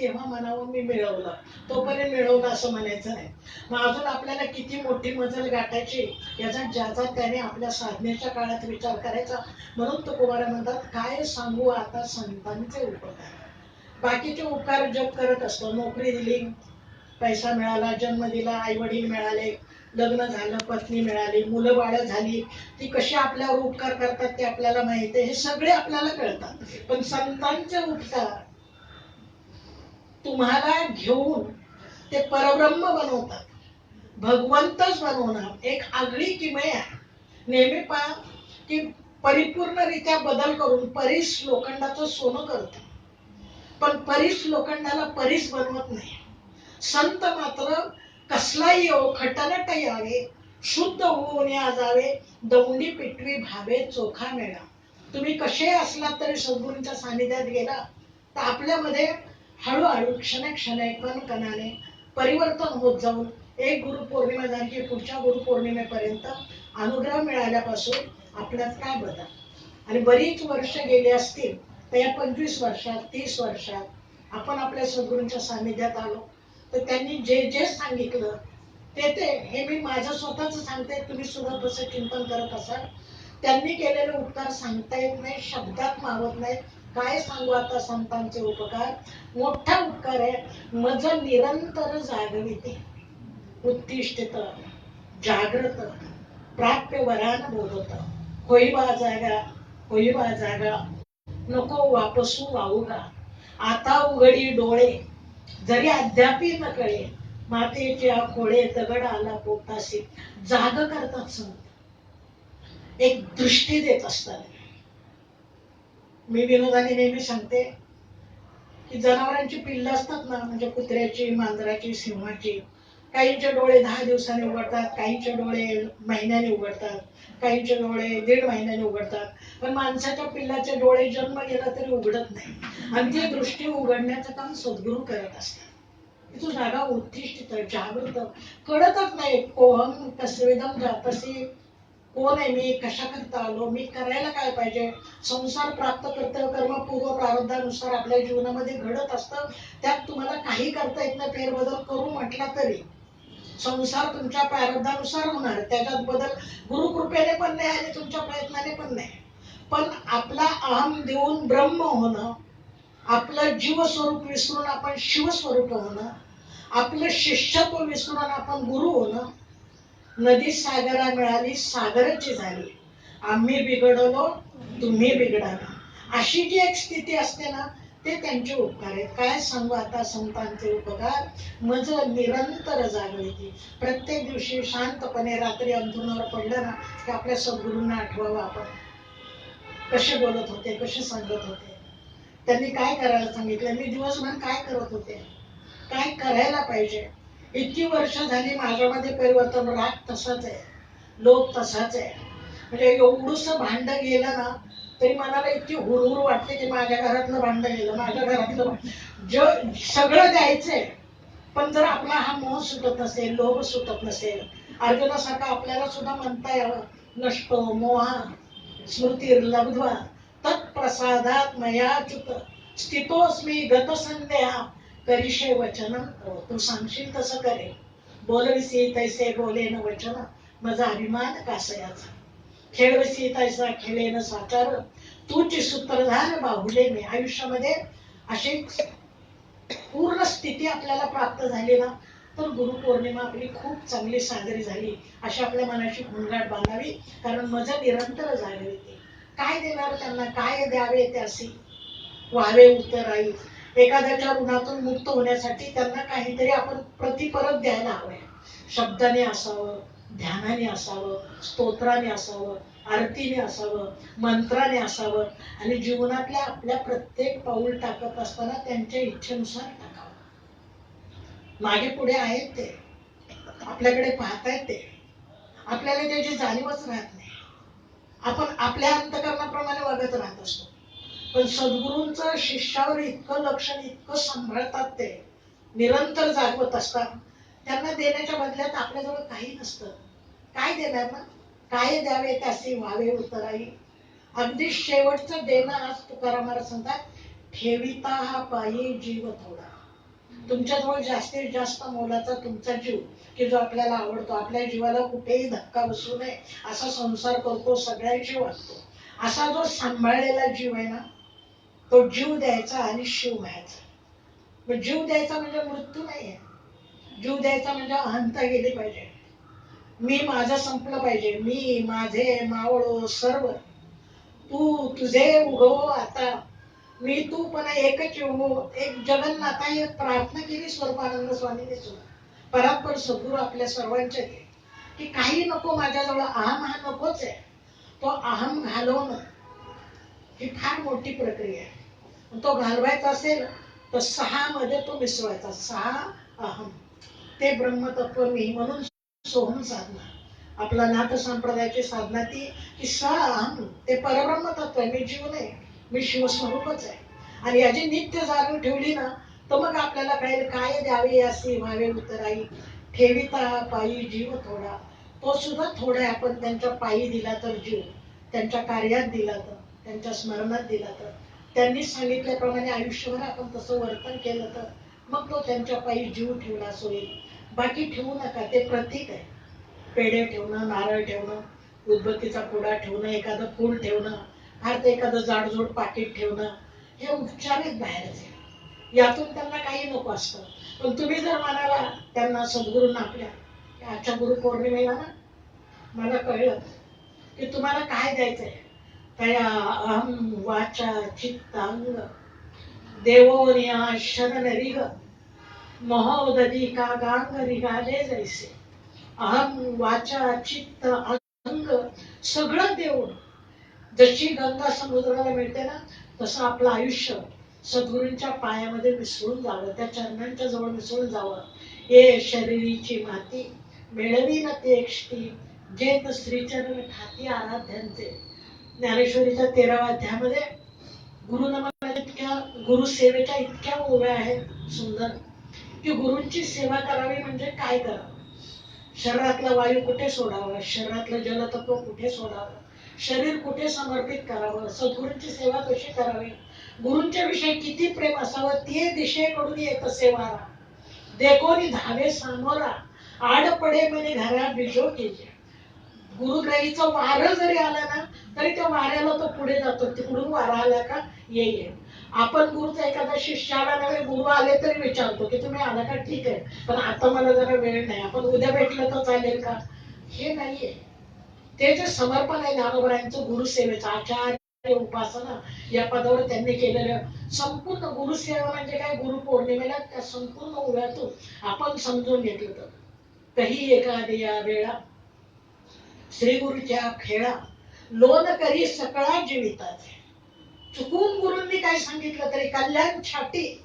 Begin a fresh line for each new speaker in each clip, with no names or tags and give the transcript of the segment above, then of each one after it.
तेव्हा म्हणावं मी मिळवलं. तोपर्यंत मिळवलं असं म्हणायचं नाही. मग अजून आपल्याला किती मोठी मजल गाठायची याचा ज्याचा त्याने आपल्या साधनेच्या काळात विचार करायचा म्हणून तो कुमार म्हणतात काय सांगू आता संतांचे उपकार? बाकीचे उपकार जग करत असतो. नोकरी दिली पैसा मिळाला जन्म दिला आई वडील मिळाले लग्न झालं पत्नी मिळाली मुलं बाळ झाली ती कशी आपल्यावर उपकार करतात ते आपल्याला माहिती आहे. हे सगळे आपल्याला कळतात. पण संतांचे उपकार तुम्हाला घेऊन ते परब्रह्म बनवतात. भगवंतच बनवणार. एक आगळी किमय आहे. नेहमी पहा की परिपूर्णरित्या बदल करून परीस लोखंडाचं सोनं करत पण परीस लोखंडाला परीस बनवत नाही. संत मात्र कसलाही येऊ खटनट यावे शुद्ध होऊन या जावे दौंडी पिटवी भावे चोखा मेळा. तुम्ही कसे असलात तरी सद्गुरूंच्या सानिध्यात गेला तर आपल्यामध्ये हळूहळू क्षण क्षण कण कणाने परिवर्तन होत जाऊन एक गुरुपौर्णिमा झाली की पुढच्या गुरुपौर्णिमेपर्यंत अनुग्रह मिळाल्यापासून आपल्यात काय बदल? आणि बरीच वर्ष गेली असतील तर या पंचवीस वर्षात तीस वर्षात आपण आपल्या सद्गुरूंच्या सानिध्यात आलो. तर त्यांनी जे जे सांगितलं ते ते हे मी माझं स्वतःच सांगते तुम्ही सुद्धा तसं चिंतन करत असाल. त्यांनी केलेले उपकार सांगता येत नाही शब्दात मावत नाही काय सांगू आता संतांचे उपकार? मोठा उपकार आहे मज निरंतर जागविते. उत्तिष्ठित जागृत प्राप्य वरान बोलत होईबा जागा होई बा जागा. नको वापसू वाऊगा. आता उघडी डोळे. जरी अद्यापी न कळे मातेच्या खोळे दगड आला पोटाशी जाग करतात संत एक दृष्टी देत असतात. मी विनोदाने नेहमी सांगते की जनावरांची पिल्ल असतात ना म्हणजे कुत्र्याची मांजराची सिंहाची काहींचे डोळे दहा दिवसांनी उघडतात काहींचे डोळे महिन्याने उघडतात काहींचे डोळे दीड महिन्याने उघडतात. पण माणसाच्या पिल्लाचे डोळे जन्म गेला तरी उघडत नाही. आणि ती दृष्टी उघडण्याचं काम सद्गुरू करत असतात. तू जागा उत्तिष्ठित जागृत कळतच नाही कोहम कसवेदम जातसी कोण आहे मी? कशाकरता आलो? मी करायला काय पाहिजे? संसार प्राप्त कर्तव्य कर्म पूर्व प्रारब्धानुसार आपल्या जीवनामध्ये घडत असतं. त्यात तुम्हाला काही करता येत नाही फेरबदल करू म्हटला तरी. संसार तुमच्या प्रारब्धानुसार होणार. त्याच्यात बदल गुरुकृपेने पण नाही आणि तुमच्या प्रयत्नाने पण नाही. पण आपला अहम देऊन ब्रह्म होणं आपलं जीवस्वरूप विसरून आपण शिवस्वरूप होणं आपलं शिष्यत्व विसरून आपण गुरु होणं नदी सागरा मिळाली सागराची झाली. आम्ही बिघडलो तुम्ही बिघडाला. अशी जी एक स्थिती असते ना ते त्यांचे उपकार आहेत. काय सांगू आता संतांचे उपकार? मज निरंतर जागृती. प्रत्येक दिवशी शांतपणे रात्री अंथरुणावर पडलं ना की आपल्या सद्गुरूंना आठवावं आपण. कसे बोलत होते कसे सांगत होते? त्यांनी काय करायला सांगितलं? मी दिवसभर काय करत होते? काय करायला पाहिजे? इतकी वर्ष झाली माझ्यामध्ये परिवर्तन राग तसाच आहे. लोक तसाच आहे. म्हणजे एवढंसं भांड गेलं ना तरी मनाला इतकी हुरहुर वाटते की माझ्या घरातलं भांड गेलं माझ्या घरातलं ज सगळं द्यायचंय. पण जर आपला हा मोह सुटत नसेल लोभ सुटत नसेल अर्जुनासारखा आपल्याला सुद्धा म्हणता यावं. नष्टो मोहा स्मृतीर्लब्ध्वा तत्प्रसादात मया च्युत. स्थितोस्मी गतसंदेहा करीशे वचन तू सांगशील तसं करेल बोलविसी तैसे बोलेन वचन माझा अभिमान कासयाचा. खेळविसी तैसा खेळेन साकार. तूची सूत्रधार बाहुले मी. आयुष्यामध्ये अशी पूर्ण स्थिती आपल्याला प्राप्त झाली ना तर गुरुपौर्णिमा आपली खूप चांगली साजरी झाली अशी आपल्या मनाची गुणगाठ बांधावी कारण मजा निरंतर झाली होती काय देणार त्यांना? काय द्यावे त्यासी? उतर आई एखाद्याच्या गुणातून मुक्त होण्यासाठी त्यांना काहीतरी आपण प्रतिपरत द्यायला हवंय. शब्दाने असावं ध्यानाने असावं स्तोत्राने असावं आरतीने असावं मंत्राने असावं आणि जीवनातल्या आपल्या प्रत्येक पाऊल टाकत असताना त्यांच्या इच्छेनुसार टाकावं. मागे पुढे आहेत ते. आपल्याकडे पाहतायत ते. आपल्याला त्याची जाणीवच राहत नाही. आपण आपल्या अंतकरणाप्रमाणे वागत राहत असतो. पण सद्गुरूंचं शिष्यावर इतकं लक्ष इतकं सांभाळतात ते निरंतर जागवत असतात. त्यांना देण्याच्या बदल्यात आपल्याजवळ काही नसतं. काय देणार ना? काय द्यावे त्याचे व्हावे उतराई. अगदी शेवटचं देणं आज तुकाराम महाराज सांगतात ठेविता हा पायी जीव थोडा. तुमच्याजवळ जास्तीत जास्त मोलाचा तुमचा जीव की जो आपल्याला आवडतो आपल्या जीवाला कुठेही धक्का बसू नये असा संसार करतो सगळ्यांशी वागतो. असा जो सांभाळलेला जीव आहे ना तो जीव द्यायचा आणि शिव व्हायचा. मग जीव द्यायचा म्हणजे मृत्यू नाहीये. जीव द्यायचा म्हणजे अहंता गेली पाहिजे. मी माझं संपलं पाहिजे. मी माझे मावळो सर्व. तू तुझे उगव आता. मी तू पण एकच येऊ एक जगन्नाथा एक प्रार्थना केली स्वरूपानंद स्वामीने सुद्धा. परात्पर सद्गुरू आपल्या सर्वांच्या की काही नको माझ्याजवळ अहम हा नकोच आहे. तो अहम घालवणं ही फार मोठी प्रक्रिया आहे. तो घालवायचा असेल तर सहा मध्ये तो मिसळायचा सहा अहम. ते ब्रह्मतत्व मी म्हणून सोहम साधना. आपला नाथ संप्रदायाची साधना ती की स अहम ते परब्रह्म तत्व आहे. मी जीव नाही मी शिवस्वरूपच आहे. आणि याची नित्य जाणीव ठेवली ना तर मग आपल्याला कळेल काय द्यावे असे व्हावे उतराई ठेविता पायी जीव थोडा. तो सुद्धा थोडा आपण त्यांच्या पायी दिला तर जीव. त्यांच्या कार्यात दिला तर त्यांच्या स्मरणात दिला तर. त्यांनी सांगितल्याप्रमाणे आयुष्यभर आपण तसं वर्तन केलं तर मग तो त्यांच्या पायी जीव ठेवला होईल बाकी ठेवू नका ते प्रतीक आहे. पेढे ठेवणं नारळ ठेवणं उदबत्तीचा पुडा ठेवणं एखादं फूल ठेवणं अर्थ एखादं जाडजूड पाकिट ठेवणं हे उपचार आहेत बाहेरचे यातून त्यांना काही नको असतं. पण तुम्ही जर म्हणाला त्यांना सद्गुरूंना आपल्या आजच्या गुरु पौर्णिमेला ना मला कळलं की तुम्हाला काय द्यायचंय? तया अहम वाचा चित्तांग देवोनिया शरण रिग महोदधी का गांग रिगाले जैसे। अहम वाचा चित्त अंग। सगळं देऊन। जशी गंगा समुद्राला मिळते ना तसं आपलं आयुष्य सद्गुरूंच्या पायामध्ये मिसळून जावं त्या चरणांच्या जवळ मिसळून जावं. हे शरीरीची माती मिळवी ना ते एकष्टी जेत श्रीचरण खाती आराध्यांचे. ज्ञानेश्वरीच्या तेराव्या अध्यायामध्ये गुरुनमनाच्या इतक्या गुरुसेवेच्या इतक्या ओव्या आहेत सुंदर. की गुरूंची सेवा करावी म्हणजे काय करावं? शरीरातला वायू कुठे सोडावा? शरीरातलं जलतत्व कुठे सोडावं? शरीर कुठे समर्पित करावं? सद्गुरूंची सेवा कशी करावी? गुरूंच्या विषयी किती प्रेम असावं? ते दिशेकडून येत सेवारा देखोनी धावे सामोरा. आड पडे म्हणे घरा बिजो केली गुरुग्रहीचं वारं जरी आलं ना तरी त्या वाऱ्याला तो पुढे जातो. तिकडून वारा आला का येईल आपण गुरुचा एखादा शिष्याला नव्हे गुरु आले तरी विचारतो की तुम्ही आला का? ठीक आहे. पण आता मला जरा वेळ नाही. आपण उद्या भेटलं तर चालेल का? हे नाहीये. ते जे समर्पण आहे ज्ञानोबरायांचं गुरुसेवेचं आचार्य उपासना या पदावर त्यांनी केलेलं संपूर्ण गुरुसेवा म्हणजे काय? गुरु पौर्णिमेला त्या संपूर्ण उभ्यातून आपण समजून घेतलं तर. कही एखादी या वेळा श्री गुरुच्या खेळा लोन करी सकळा जीवितात. चुकून गुरुंनी काय सांगितलं तरी कल्याण छाटी.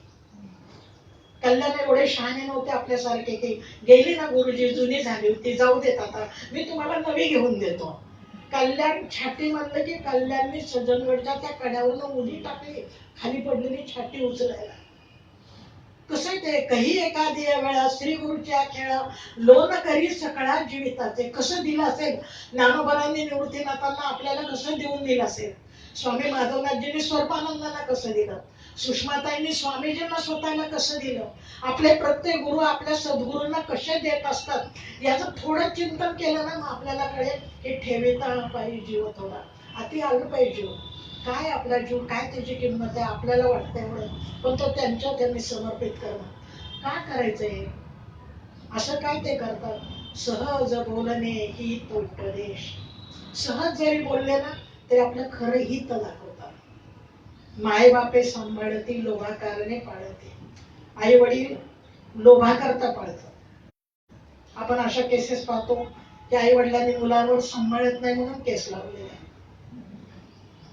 कल्याण एवढे शहाणे नव्हते आपल्यासारखे की गेली ना गुरुजी जुनी झाली होती जाऊ देत आता. मी तुम्हाला नवी घेऊन देतो. कल्याण छाटी म्हणलं की कल्याणने सज्जनगडच्या त्या कड्यावरनं उडी टाकली. खाली पडलेली छाटी उचलायला. कसे ते कही एखादी वेळा श्री गुरुच्या खेळा लोन करी सकळा जीविताचे. कसं दिलं असेल? ज्ञानोबरांनी निवृत्तीनाथांना आपल्याला कसं देऊन दिलं असेल? स्वामी माधवनाथजींनी स्वरूपानंदांना कसं दिलं? सुषमाताईंनी स्वामीजींना स्वतःला कसं दिलं? आपले प्रत्येक गुरु आपल्या सद्गुरूंना कसे देत असतात? याचं थोडं चिंतन केलं ना मग आपल्याला कळेल की ठेविता पाहिजे हो जीव थोडा अति आलं पाहिजे हो. काय आपला जीव काय त्याची किंमत आहे आपल्याला वाटतं एवढं. पण तो त्यांच्या त्यांनी समर्पित करणं. का करायचंय असं काय ते करतात? सहज बोलणे ही तो उपदेश. सहज जरी बोलले ना तरी आपलं खरं हित दाखवतात. माय बापे सांभाळती लोभाकारणे पाळते. आई वडील लोभा करता पाळतात. आपण अशा केसेस पाहतो की आई वडिलांनी मुलांवर सांभाळत नाही म्हणून केस लावले.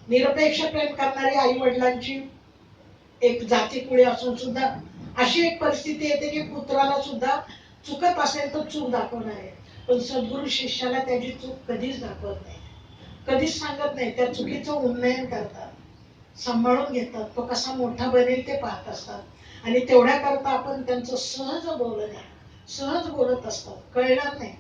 निरपेक्ष प्रेम करणारी आई वडिलांची एक जाती पुढे असून सुद्धा अशी एक परिस्थिती येते की पुत्राला सुद्धा चुकत असेल तर चूक दाखवणार आहे. पण सद्गुरु शिष्याला त्याची चूक कधीच दाखवत नाही. कधीच सांगत नाही. त्या चुकीचं उन्नयन करतात. सांभाळून घेतात. तो कसा मोठा बनेल ते पाहत असतात. आणि तेवढ्या करता आपण त्यांचं सहज बोलणं सहज बोलत असतात. कळणार नाही.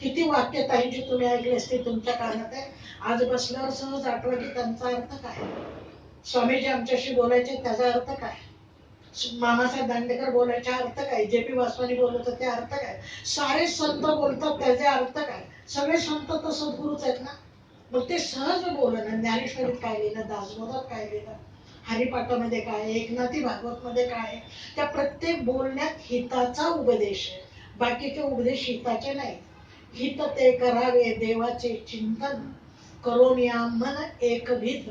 किती वाक्य ताईंची तुम्ही ऐकली असते तुमच्या कानात आहे? आज बसल्यावर सहज आठवण की त्यांचा अर्थ काय? स्वामीजी आमच्याशी बोलायचे त्याचा अर्थ काय? मामासाहेब दांडेकर बोलायचा अर्थ काय? जे पी वासवानी बोलत होते अर्थ काय? सारे संत बोलतात त्याचे अर्थ काय? सगळे संत तर सद्गुरूच आहेत ना? मग ते सहज बोलणं ज्ञानेश्वरीत काय लिहिलं दासबोधात काय लिहिलं? हरिपाठामध्ये काय? आहे, एकनाथी भागवत मध्ये काय? आहे त्या प्रत्येक बोलण्यात हिताचा उपदेश आहे. बाकीचे उपदेश हिताचे नाही हित ते करावे देवाचे चिंतन. करोनिया या मन एकभीत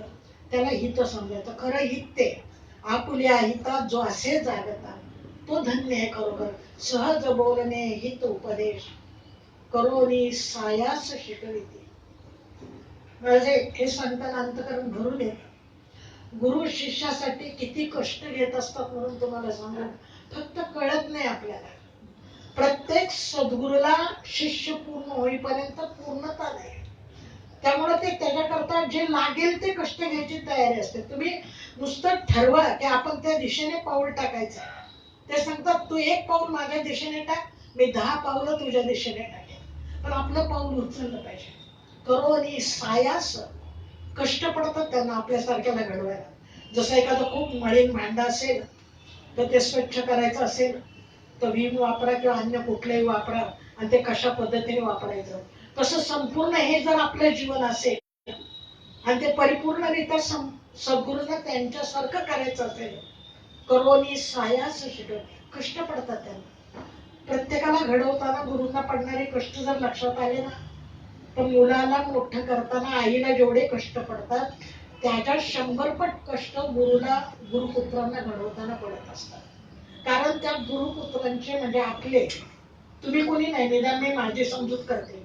त्याला हित समजायचं. खरं हित ते. आपुल्या हितात जो असे जागता तो धन्य आहे खरोखर. सहज बोलणे हित उपदेश. करोनी सायास शिकविते. म्हणजे हे सांगताना अंतकरण भरून येत. गुरु शिष्यासाठी किती कष्ट घेत असतात म्हणून तुम्हाला सांगू फक्त कळत नाही आपल्याला. प्रत्येक सद्गुरूला शिष्य पूर्ण होईपर्यंत पूर्णता नाही. त्यामुळे ते त्याच्याकरता जे लागेल ते कष्ट घ्यायची तयारी असते. तुम्ही नुसतं ठरवा की आपण त्या दिशेने पाऊल टाकायचं. ते सांगतात तू एक पाऊल माझ्या दिशेने टाक मी दहा पावलं तुझ्या दिशेने टाकेन. पण आपलं पाऊल उचललं पाहिजे. करो आणि सायास कष्ट पडतात त्यांना आपल्यासारख्याला घडवायला. जसं एखादं खूप मळीन भांडा असेल तर ते स्वच्छ करायचं असेल तर विम वापरा किंवा अन्य कुठलंही वापरा आणि ते कशा पद्धतीने वापरायचं. तसं संपूर्ण हे जर आपलं जीवन असेल आणि ते परिपूर्णरित्या सद्गुरूंना त्यांच्यासारखं करायचं असेल करोनी सायास शिकव कष्ट पडतात त्यांना. प्रत्येकाला घडवताना गुरूंना पडणारे कष्ट जर लक्षात आले ना तर मुलाला मोठं करताना आईला जेवढे कष्ट पडतात त्याच्या शंभरपट कष्ट गुरुला गुरुपुत्रांना घडवताना पडत असतात. कारण त्या गुरुपुत्रांचे म्हणजे आपले. तुम्ही कोणी नाही निदान मी माझी समजूत करते.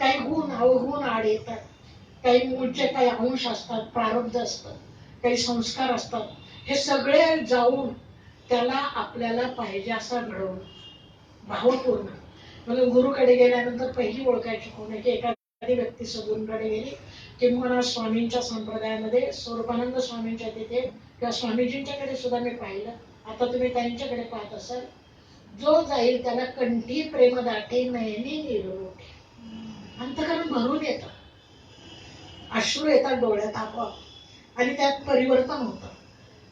काही गुण अवगुण आड येतात. काही मूळचे काही अंश असतात प्रारब्ध असतात काही संस्कार असतात. हे सगळे जाऊन त्याला आपल्याला पाहिजे असा घडवणं भावपूर्ण. म्हणून गुरुकडे गेल्यानंतर पहिली ओळखायची कोण आहे? की एखादी व्यक्ती सद्गुरूंकडे गेली किंवा स्वामींच्या संप्रदायामध्ये स्वरूपानंद स्वामींच्या तिथे किंवा स्वामीजींच्याकडे सुद्धा मी पाहिलं. आता तुम्ही त्यांच्याकडे पाहत असाल. जो जाईल त्याला कंठी प्रेम दाटे नयनी निरू अंतकरण भरून येतं. अश्रू येतात डोळ्यात आपोआप. आणि त्यात परिवर्तन होतं.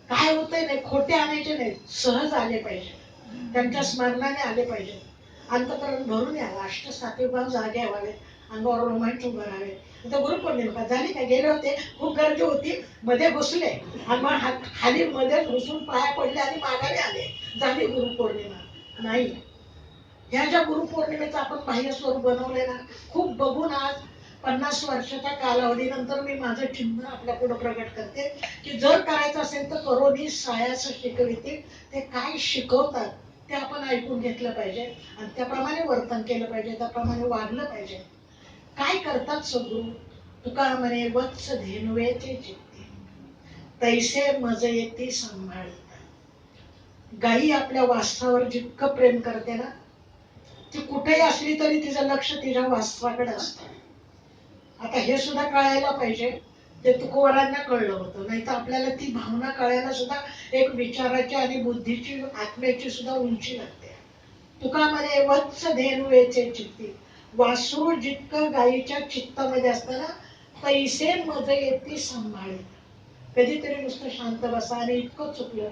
काय होतंय नाही खोटे आणायचे नाही. सहज आले पाहिजे. त्यांच्या स्मरणाने आले पाहिजे. अंतकरण भरून यावं. अष्ट सातवी जागे व्हावे. अंगावर रोमांच उभं राहावे. आता गुरुपौर्णिमा झाली का? गेले होते. खूप गर्दी होती. मध्ये घुसले. आणि मग खाली मध्ये घुसून पाया पडले आणि माघारी आले. झाली गुरुपौर्णिमा. नाही. ह्या ज्या गुरुपौर्णिमेचं आपण बाह्य स्वरूप बनवलंय ना खूप बघून आज पन्नास वर्षाच्या कालावधीनंतर मी माझं चिन्ह आपल्या पुढे प्रकट करते की जर करायचं असेल तर करोनी सायास शिकविते ते काय शिकवतात ते आपण ऐकून घेतलं पाहिजे आणि त्याप्रमाणे वर्तन केलं पाहिजे त्याप्रमाणे वागलं पाहिजे. काय करतात सद्गुरू? तुका म्हणे वत्स धेनुवेचे चित्ते तैसे मज येते सांभाळतात. गाई आपल्या वास्तावर जितकं प्रेम करते ना ती कुठेही असली तरी तिचं लक्ष तिच्या वास्तवाकडे असतं. आता हे सुद्धा कळायला पाहिजे. ते तुकोवरांना कळलं होतं. नाही तर आपल्याला ती भावना कळायला सुद्धा एक विचाराची आणि बुद्धीची आत्म्याची सुद्धा उंची लागते. तुका वत्स वत्स धेनुवेचे चित्ती. वासरू जितकं गायीच्या चित्तामध्ये असतं ना पैसे मज येते सांभाळीत. कधीतरी नुसतं शांत बसा आणि इतकं चुकलं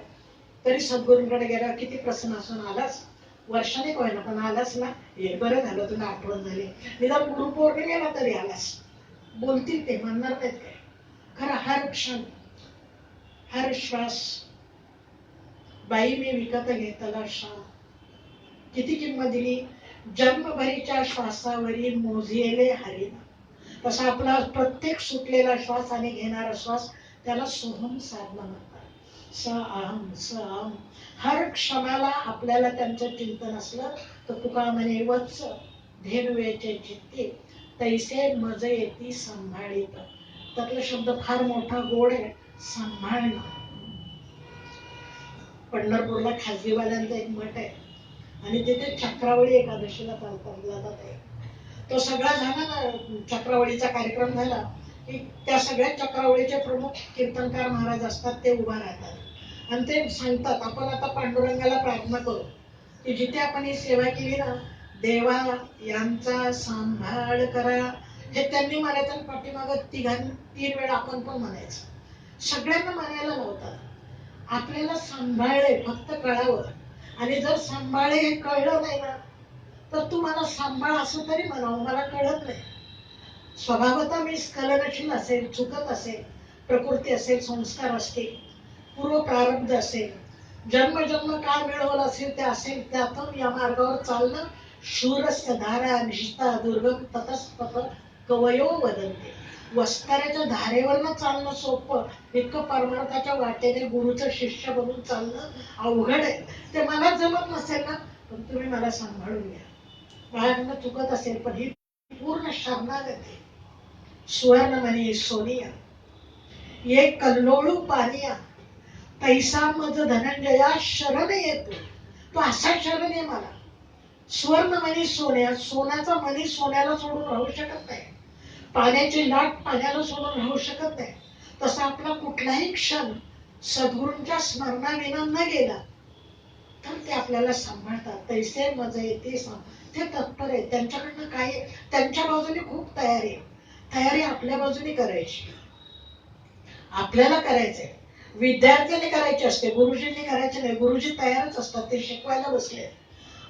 तरी सद्गुरूंकडे गेल्यावर किती प्रसन्न असून आलाच वर्षाने होईना पण आलास ना? हे बरं झालं तुला आठवण झाली. निदान गुरुपौर्णिमेला तरी आलास. बोलतील ते म्हणणार नाहीत काय. खरं हर क्षण हर श्वास बाई मी विकत घेतला श्वास. किती किंमत दिली? जन्मभरीच्या श्वासावरी मोजलेले हरिण तसा आपला प्रत्येक सुटलेला श्वास आणि घेणारा श्वास त्याला सोहम साधना म्हणतात. स अहम स अहम हर क्षणाला आपल्याला त्यांचं चिंतन असलं तर तुका म्हणे वत्स धेनुवेचे चित्ते. तैसे मज येती सांभाळीत. त्यातला शब्द फार मोठा गोड आहे सांभाळणं. पंढरपूरला खाजगीवाल्यांचा एक मठ आहे. आणि तिथे चक्रावळी एकादशीला चालतात जातात आहे. तो सगळा झाला ना चक्रावळीचा कार्यक्रम झाला. त्या सगळ्या चक्रावळीचे प्रमुख कीर्तनकार महाराज असतात ते उभा राहतात. आणि ते सांगतात आपण आता पांडुरंगाला प्रार्थना करू. की जिथे आपण ही सेवा केली ना देवा यांचा सांभाळ करा. हे त्यांनी म्हणायचं आणि पाठीमागं तिघां तीन वेळा आपण पण म्हणायचं. सगळ्यांना म्हणायला लावतात. आपल्याला सांभाळले फक्त कळावं. आणि जर सांभाळे हे कळलं नाही ना तर तू मला सांभाळ असं तरी म्हणावं मला कळत नाही. स्वभावतः मी स्खलनशील असेल चुकत असेल प्रकृती असेल संस्कार असतील पूर्व प्रारब्ध असेल जन्म जन्म काय मिळवलं असेल ते असेल त्यातून या मार्गावर चालणं शूरस्य धारा निष्ठा दुर्गम ततस्तत कवयो वदंते वस्ताऱ्याच्या धारेवरनं चालणं सोपं इतकं परमार्थाच्या वाटेने गुरुचं शिष्य बनून चालणं अवघड आहे. ते मला जमत नसेल ना पण तुम्ही मला सांभाळून घ्या. माझ्याकडनं चुकत असेल पण ही पूर्ण शरणागती सुवर्णमणी सोनिया ये. कल्लोळू पानिया पैसा मज धनंजया शरण येतो. तो असा शरण आहे मला. स्वर्ण मणी सोन्या. सोन्याचा मणी सोन्याला सोडून राहू शकत नाही. पाण्याची लाट पाण्याला सोडून राहू शकत नाही. तसा आपला कुठलाही क्षण सद्गुरूंच्या स्मरणाविना न गेला तर ते आपल्याला सांभाळतात. पैसे मज येते सांभाळ ते तत्पर आहे. त्यांच्याकडनं काय त्यांच्या बाजूने खूप तयारी आहे. तयारी आपल्या बाजूने करायची. आपल्याला करायचंय. विद्यार्थ्यांनी करायची असते गुरुजींनी करायचे नाही. गुरुजी तयारच असतात ते शिकवायला बसले.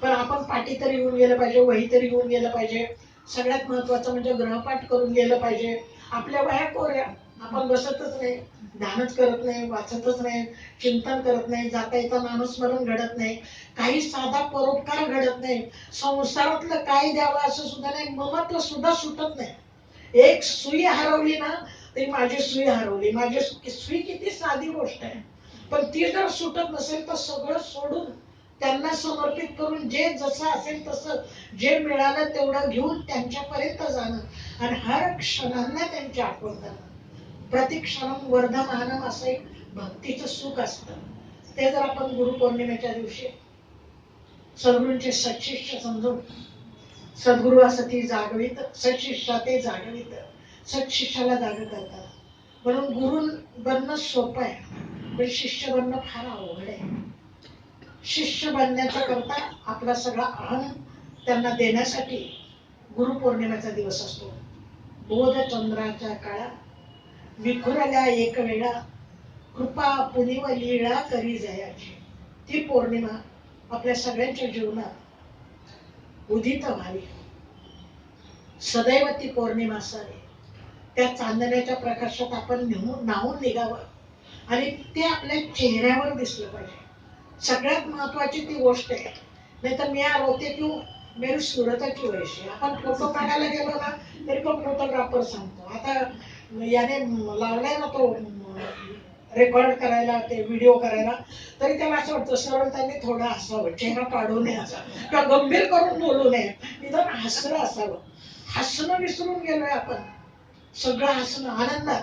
पण आपण पाठी तरी घेऊन गेलं पाहिजे वही तरी घेऊन गेलं पाहिजे. सगळ्यात महत्वाचं म्हणजे ग्रहपाठ करून गेलं पाहिजे. आपल्या वया कोऱ्या. आपण बसतच नाही ध्यानच करत नाही वाचतच नाही चिंतन करत नाही जाता येता नामस्मरण घडत नाही काही साधा परोपकार घडत नाही संसारातलं काय द्यावं असं सुद्धा नाही ममत्व सुद्धा सुटत नाही. एक सुई हरवली ना तरी माझी सुई हरवली. माझी सुई किती साधी गोष्ट आहे. पण ती जर सुटत नसेल तर सगळं सोडून त्यांना समर्पित करून जे जसं असेल तसं जे मिळालं तेवढं घेऊन त्यांच्यापर्यंत जाणं. आणि हर क्षणांना त्यांची आठवण करणं. प्रतिक्षणम वर्धमानम असं एक भक्तीचं सुख असतं. ते जर आपण गुरुपौर्णिमेच्या दिवशी सद्गुरूंचे सशिष्य समजून सद्गुरु असं ती जागवित सशिष्या ते जागवित सशिष्याला जाग करतात. म्हणून गुरु बनणं सोपं आहे पण शिष्य बनणं फार अवघड आहे. शिष्य बनण्याचा करता आपला सगळा अहम त्यांना देण्यासाठी गुरुपौर्णिमेचा दिवस असतो. बोधचंद्राच्या काळात विखुरल्या एक वेळा. कृपा पुनिव लीळा करी जयाची. ती पौर्णिमा आपल्या सगळ्यांच्या जीवनात उदित व्हावी. सदैव ती पौर्णिमा असावी. त्या चांदण्याच्या प्रकाशात आपण नेहून नाहून निघावं. आणि ते आपल्या चेहऱ्यावर दिसलं पाहिजे. सगळ्यात महत्वाची ती गोष्ट आहे. नाही तर मी रोते क्यों मेरी सुरताची वैशी आपण फोटो काढायला गेलो ना तरी पण फोटोग्राफर सांगतो. आता याने लावलाय ना तो रेकॉर्ड करायला ते व्हिडिओ करायला. तरी त्याला असं वाटतं सरळ त्यांनी थोडं हसावं चेहरा काढू नये असा. किंवा गंभीर करून बोलू नये. निदान हसरं असावं. हसणं विसरून गेलोय आपण. सगळं हसणं आनंदात.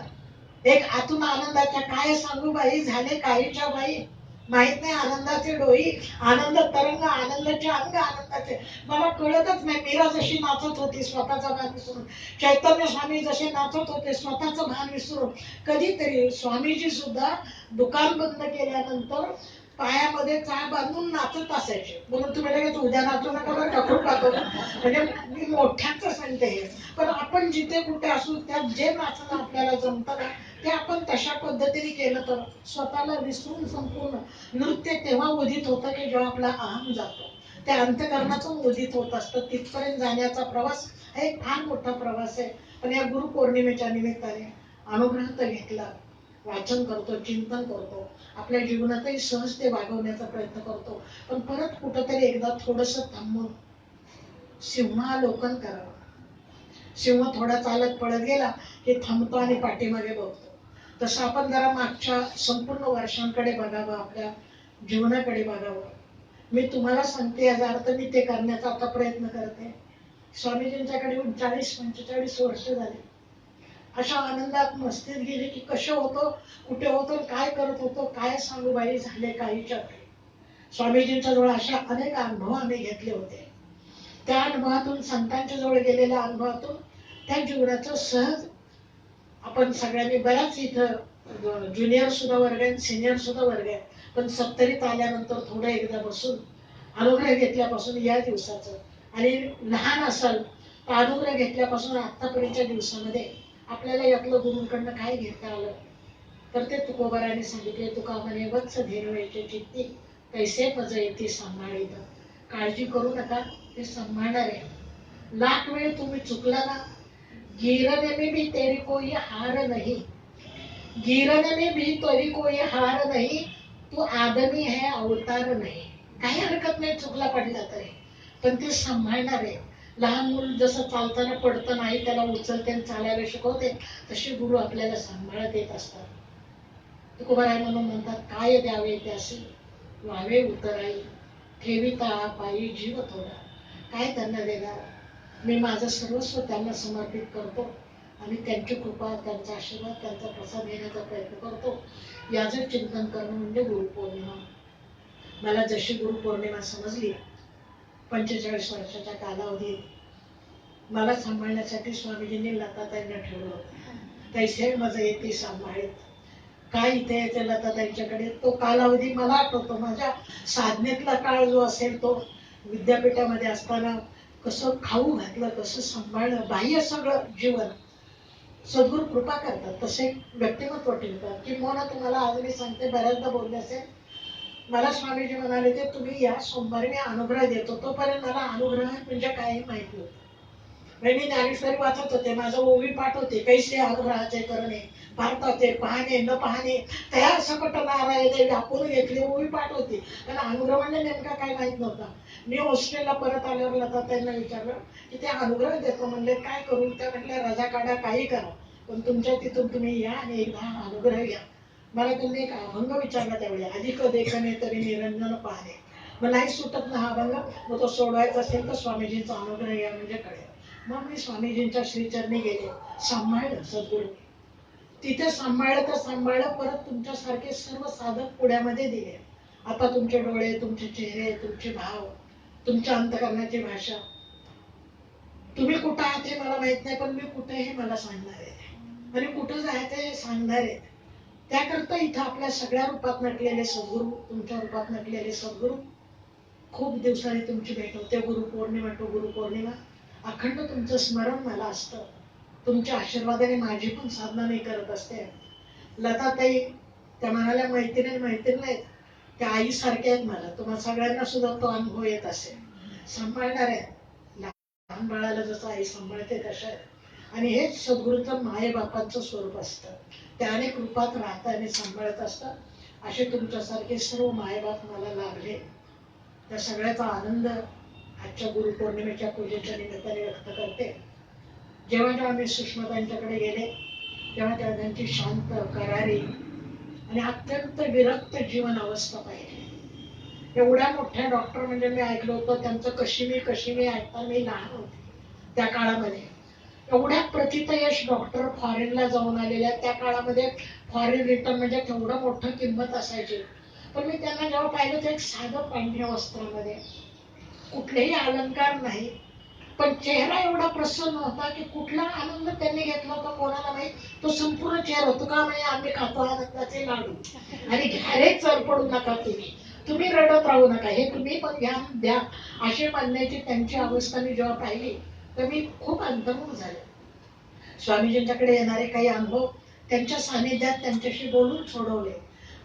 एक आतून आनंदाच्या काय सांगू बाई? झाले काहीच्या बाई. माहीत नाही आनंदाचे डोई आनंद तरंग आनंदाचे अंग आनंदाचे मला कळतच नाही. मीरा जशी नाचत होती स्वतःचा भान विसरून चैतन्य स्वामी जसे नाचत होते स्वतःचं भान विसरून कधीतरी स्वामीजी सुद्धा दुकान बंद केल्यानंतर पायामध्ये चाळ बांधून नाचत असायचे. म्हणून तुम्ही लगेच उद्या नाचू नका बरं का खूप म्हणजे मी मोठ्याच सांगते हे. पण आपण जिथे कुठे असू त्यात जे नाचणं आपल्याला जमतं ना ते आपण तशा पद्धतीने केलं तर स्वतःला विसरून संपूर्ण नृत्य तेव्हा उदित होतं की जेव्हा आपला अहम जातो. त्या अंतकरणातून उदित होत असतं. तिथपर्यंत जाण्याचा प्रवास हा एक फार मोठा प्रवास आहे. पण या गुरु पौर्णिमेच्या निमित्ताने अनुग्रह तर घेतला. वाचन करतो चिंतन करतो. आपल्या जीवनातही सहज ते वागवण्याचा प्रयत्न करतो. पण परत कुठंतरी एकदा थोडस थांबून सिंहालोकन करावं. सिंह थोडा चालत पळत गेला की थांबतो आणि पाठीमागे बघतो. तसं आपण जरा मागच्या संपूर्ण वर्षांकडे बघावं आपल्या जीवनाकडे बघावं. मी तुम्हाला सांगते याचा अर्थ मी ते करण्याचा आता प्रयत्न करते स्वामीजींच्याकडे येऊन चाळीस पंचेचाळीस वर्ष झाली. अशा आनंदात मस्तीत गेले की कसे होतो कुठे होतो काय करत होतो काय सांगू बाई झाले काहीच्या काही स्वामीजींच्या जवळ अशा अनेक अनुभव आम्ही घेतले होते. त्या अनुभवातून संतांच्या जवळ गेलेल्या अनुभवातून त्या जीवनाचं सहज आपण सगळ्यांनी बऱ्याच इथं ज्युनियर सुद्धा वर्ग आहेत सिनियर सुद्धा वर्ग आहे. पण सत्तरीत आल्यानंतर थोडं एकदा बसून अनुग्रह घेतल्यापासून या दिवसाचं. आणि लहान असाल तर अनुग्रह घेतल्यापासून आत्तापर्यंतच्या दिवसामध्ये आपल्याला यातलं गुरुंकडनं काय घेता आलं? तर ते तुकोबाराने सांगितले तुका म्हणे वत्स धेनु चित्ती कैसे पज येते सांभाळीत? काळजी करू नका ते सांभाळणार आहे लाख वेळ तुम्ही चुकला ना गिरने में भी तेरी कोई हार नहीं. गिरने में भी तेरी कोई हार नहीं. तू आदमी है अवतार नाही. काही हरकत नाही चुकला पडला तरी. पण ते सांभाळणार आहे. लहान मूल जसं चालताना पडतं नाही त्याला उचलते आणि चालायला शिकवते तसे गुरु आपल्याला सांभाळत येत असतात. तुकोबाराय म्हणून म्हणतात काय द्यावे त्यासी? वावे उतराई. ठेविता पायी जीव थोडा. काय त्यांना देणार? मी माझं सर्वस्व त्यांना समर्पित करतो आणि त्यांची कृपा त्यांचा आशीर्वाद त्यांचा प्रसाद घेण्याचा प्रयत्न करतो. याचं चिंतन करणं म्हणजे गुरुपौर्णिमा. मला जशी गुरुपौर्णिमा समजली पंचेचाळीस वर्षाच्या कालावधीत मला सांभाळण्यासाठी स्वामीजींनी लताताईंना ठेवलं तैसे माझं येते सांभाळीत काय इथे येते लताताईंच्याकडे? तो कालावधी मला आठवतो. माझ्या साधनेतला काळ जो असेल तो विद्यापीठामध्ये असताना कसं खाऊ घातलं कसं सांभाळलं बाह्य सगळं जीवन. सद्गुरू कृपा करतात तसे व्यक्तिमत्व ठेवतात. किंवा तुम्हाला आज मी सांगते बऱ्याचदा बोलले असेल मला स्वामीजी म्हणाले ते तुम्ही या सोमवारी मी अनुग्रह देतो. तोपर्यंत मला अनुग्रह म्हणजे काय माहिती नव्हतं. मी ज्ञानेश्वरी वाचत होते माझं ओवी पाठ होते कैसे अनुग्रहाचे करणे? भारताचे पाहणे न पाहणे तयार सकट नारायणे व्यापून घेतली ओवी पाठ कारण पण अनुग्रह म्हणजे नेमका काय माहीत नव्हता. मी हॉस्टेलला परत आल्यावर लता त्यांना विचारलं की ते अनुग्रह देतो म्हणले काय करू? त्या म्हटल्या रजा काढा काही करा. पण तुमच्या तिथून तुम्ही या आणि एकदा हा अनुग्रह घ्या. मला त्यांनी एक अभंग विचारला त्यावेळी अधिक देखणे तरी निरंजन पाहणे. मग नाही सुटत ना हा अभंग. मग तो सोडवायचा असेल तर स्वामीजींचा अनुग्रह घ्या म्हणजे कळेल मग मी स्वामीजींच्या श्रीचरणी गेले. सांभाळलं सद्गुरू. तिथे सांभाळलं तर सांभाळलं परत तुमच्यासारखे सर्व साधक पुण्यामध्ये दिले. आता तुमचे डोळे तुमचे चेहरे तुमचे भाव तुमच्या अंतकरणाची भाषा. तुम्ही कुठं आहात हे मला माहीत नाही पण मी कुठे हे मला सांगणार आहे. आणि कुठं जायचं हे सांगणार आहे. त्याकरता इथं आपल्या सगळ्या रूपात नटलेले सद्गुरू तुमच्या रूपात नटलेले सद्गुरू. खूप दिवसांनी तुमची भेट होते. गुरुपौर्णिमा टू गुरुपौर्णिमा. अखंड तुमचं स्मरण मला असतं. तुमच्या आशीर्वादाने माझी पण साधना नाही करत असते. लताताई त्या म्हणाल्या मैत्रिणी मैत्रीण नाहीत त्या आईसारख्या आहेत मला. तुम्हाला सगळ्यांना सुद्धा तो हो अनुभव येत असेल सांभाळणार आहे लहान बाळाला जसं आई सांभाळते तशा आहेत आणि हेच सद्गुरूचं मायेबापांचं स्वरूप असतं. त्याने कृपात राहतं आणि सांभाळत असतं असे तुमच्यासारखे सर्व मायबाप मला लाभले त्या सगळ्याचा आनंद आजच्या गुरुपौर्णिमेच्या पूजेच्या निमित्ताने व्यक्त करते. जेव्हा जेव्हा मी सुषमतांच्याकडे गेले तेव्हा तेव्हा त्यांची शांत करारी आणि अत्यंत विरक्त जीवन अवस्था पाहिली. एवढ्या मोठ्या डॉक्टर म्हणजे मी ऐकलं होतं त्यांचं कशी मी कशी मी ऐकता मी लहान होते त्या काळामध्ये. एवढ्या प्रतितयश डॉक्टर फॉरेनला जाऊन आलेल्या त्या काळामध्ये फॉरेन रिटर्न म्हणजे तेवढं मोठं किंमत असायची. पण मी त्यांना जेव्हा पाहिलं तर एक साधं पांढऱ्या वस्त्रामध्ये. कुठलेही अलंकार नाही. पण चेहरा एवढा प्रसन्न होता की कुठला आनंद त्यांनी घेतला होता कोणाला माहीत? तो संपूर्ण चेहरा होतो. का म्हणजे आम्ही खातो आनंदाचे लाडू. आणि घ्यारे चर पडू नका तुम्ही. तुम्ही रडत राहू नका. हे तुम्ही पण घ्या द्या. असे मानण्याची त्यांची अवस्था मी जेव्हा पाहिली तर मी खूप अंतर्मुख झाले. स्वामीजींच्याकडे येणारे काही अनुभव त्यांच्या सानिध्यात त्यांच्याशी बोलून सोडवले.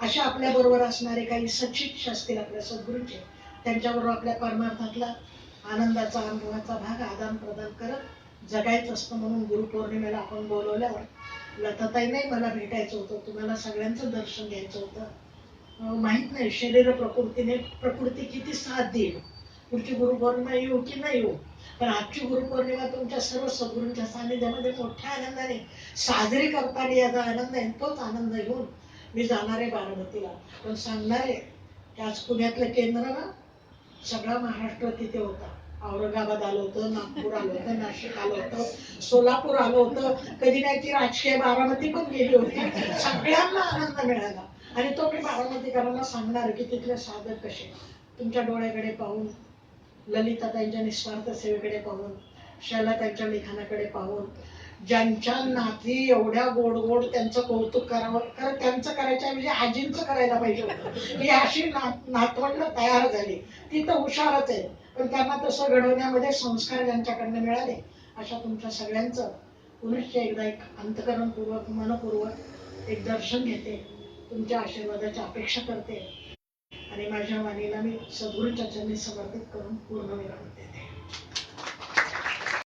अशा आपल्या बरोबर असणारे काही सचित असतील आपल्या सद्गुरूंचे त्यांच्याबरोबर आपल्या परमार्थातला आनंदाचा अनुभवाचा भाग आदान प्रदान करत जगायचं असतं म्हणून गुरुपौर्णिमेला आपण बोलवल्यावर लताताई नाही मला भेटायचं होतं तुम्हाला सगळ्यांचं दर्शन घ्यायचं होतं. माहीत नाही शरीर प्रकृतीने प्रकृती किती साथ देईल. पुढची गुरुपौर्णिमा येऊ की नाही येऊ? पण आजची गुरुपौर्णिमा तुमच्या सर्व सद्गुरूंच्या सानिध्यामध्ये मोठ्या आनंदाने साजरी करताना याचा आनंद आहे तोच आनंद घेऊन मी जाणार आहे बारामतीला. पण सांगणार आहे की आज पुण्यातलं केंद्र ना सगळा महाराष्ट्र तिथे होता. औरंगाबाद आलं होतं नागपूर आलं होतं नाशिक आलं होतं सोलापूर आलं होतं. कधी नाही ती राजकीय बारामती पण गेली होती. सगळ्यांना आनंद मिळाला. आणि तो मी बारामतीकरांना सांगणार की तिथले साधक कसे? तुमच्या डोळ्याकडे पाहून ललिता त्यांच्या निस्वार्थ सेवेकडे पाहून शैलाताईंच्या लिखाणाकडे पाहून ज्यांच्या नाती एवढ्या गोड गोड त्यांचं कौतुक करावं. कारण त्यांचं करायच्या म्हणजे आजींचं करायला पाहिजे होतं. ही अशी नातवंड तयार झाली. ती तर हुशारच आहे. पण त्यांना तसं घडवण्यामध्ये संस्कार ज्यांच्याकडनं मिळाले अशा तुमच्या सगळ्यांचं पुनश्च एकदा एक अंतकरणपूर्वक मनपूर्वक एक दर्शन घेते. तुमच्या आशीर्वादाची अपेक्षा करते. आणि माझ्या वाणीला मी सद्गुरूच्या चरणी समर्पित करून पूर्ण विराम देते.